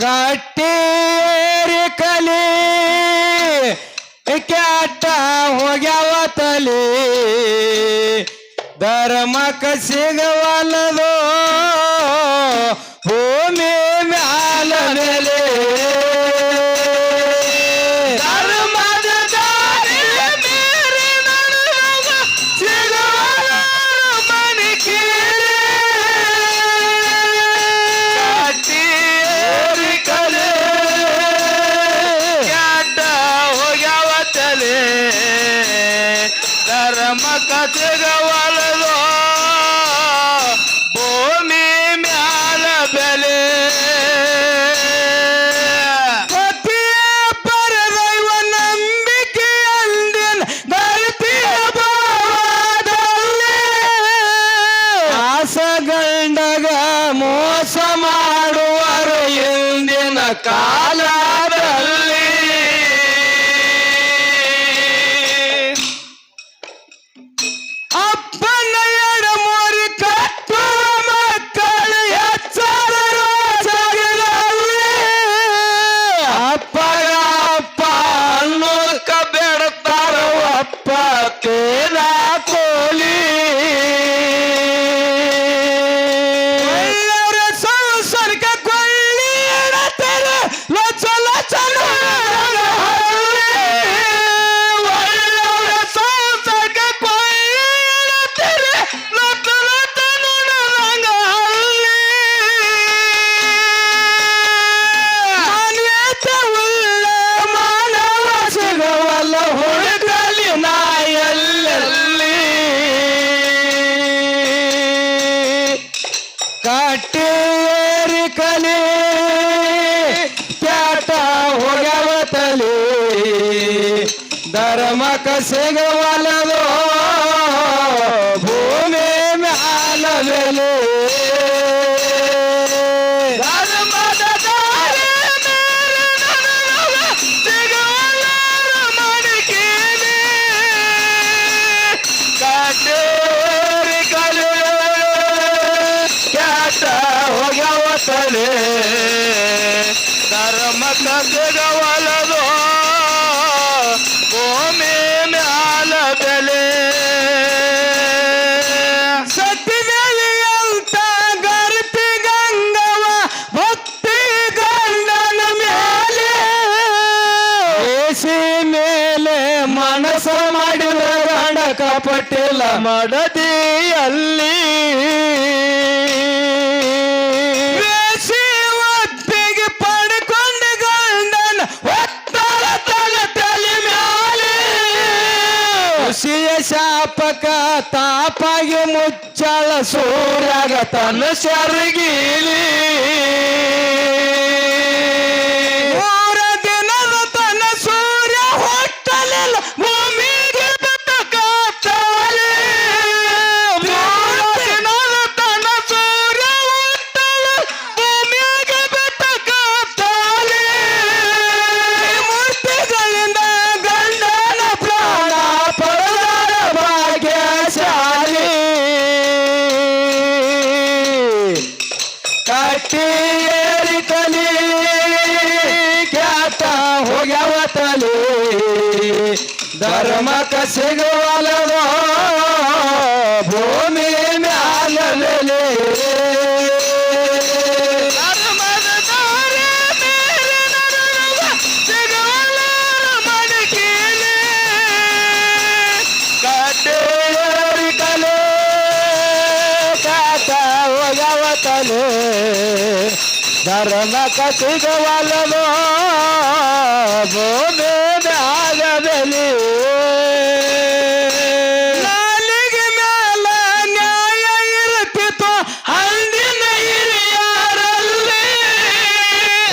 ಕಟ್ಟೇರಿ ಕಲಿ. ಕ್ಯಾಟ ಹೋಗ್ಯಾವ ತಲಿ. ಧರ್ಮಕ ಸಿಗವಲ್ಲದೋ ಭೂಮಿ ಮ್ಯಾಲ ನಮ್ಮ ಕತೆಗವಳದೋ ಧರ್ಮಕ ಸಿಗವಲ್ಲದೋ ಭೂಮಿ ಮ್ಯಾಲ ಬೆಲೆ ಧರ್ಮಕ ಸಿಗವಲ್ಲದ ಮಾಡಿದ ಹಣಕ ಪಟ್ಟಿಲ್ಲ ಮಾಡದಿ ಅಲ್ಲಿ ಒಪ್ಪಿಗೆ ಪಡ್ಕೊಂಡ ಗಂಡನ ಒತ್ತಡ ತಲ ತಲೆ ಮ್ಯಾಲೆ ಋಷಿಯ ಶಾಪಕ ತಾಪಾಗಿ ಮುಚ್ಚಳ ಸೂರ್ಯಾಗ ತನ್ನ ಶರಗಿಲಿ. ತೇರಿ ತಲೆ ಖ್ಯಾತ ಹೋಗ್ಯಾವ ತಲೆ. ಧರ್ಮಕ್ಕೆ ಸಿಗುವಲ್ಲದೋ ಧರ್ಮ ಕಸಿಗವಲ್ಲವೋ ಭೂಮಿ ಆಗದಲ್ಲಿ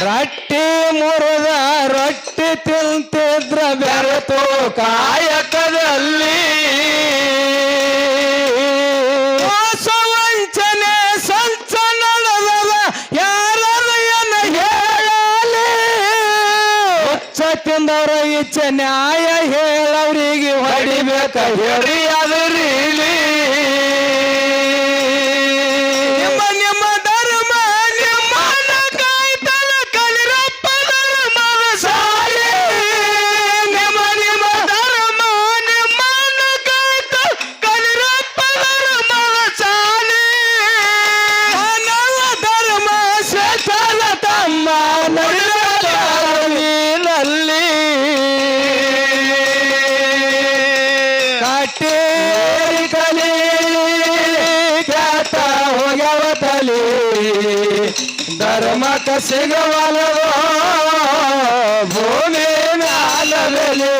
ರೊಟ್ಟಿ ಮುರಿದ ರೊಟ್ಟಿ ತಿಂತಿದ್ರ ಬೆರೆತು ಕಾಯಕದಲ್ಲಿ. ನ್ಯಾಯ ಹೇಳವ್ರಿಗೆ ಹೊಡಿಬೇಕ. ಅದು ಅದ್ರಿ ಧರ್ಮ ಕಸಿಗವಲವೋ ಭೂಮಿ ನಾಲವೆಲೆ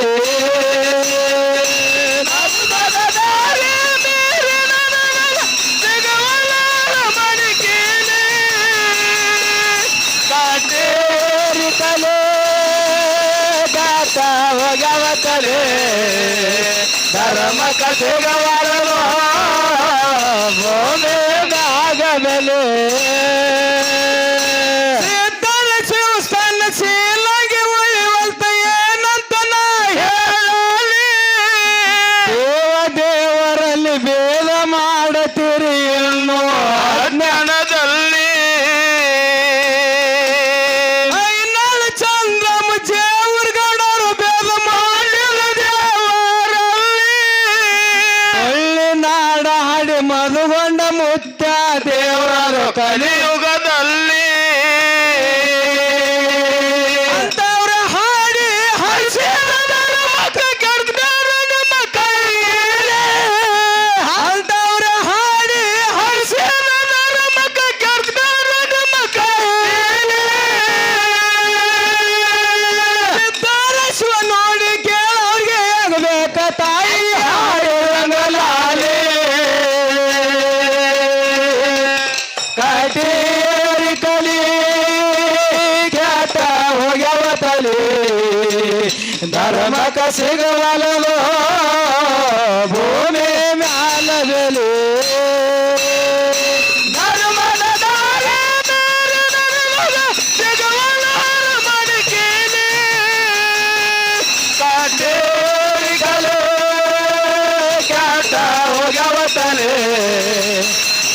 ಗವತಲೆ ಧರ್ಮ ಕಸಿಗವಲವೋ ಭೂಮಿ ನಾಗವೆಲೆ Yeah. ಸಿಗವಲಲು ಭೂಮಿ ಮ್ಯಾಲದಲ್ಲಿ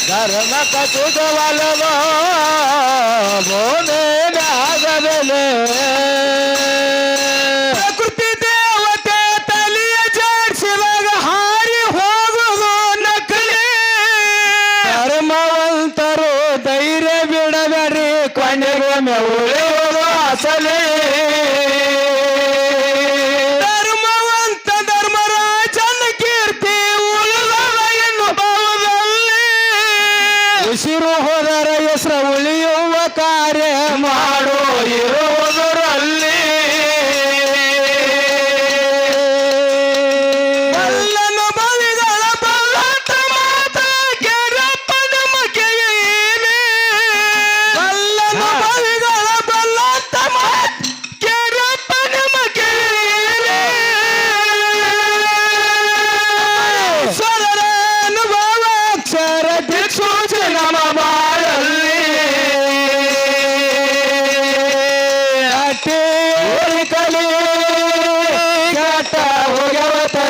ಧರ್ಮ ಕಚುಗವಲವ ಭೂಮಿ ಮ್ಯಾಗದಲ್ಲಿ meu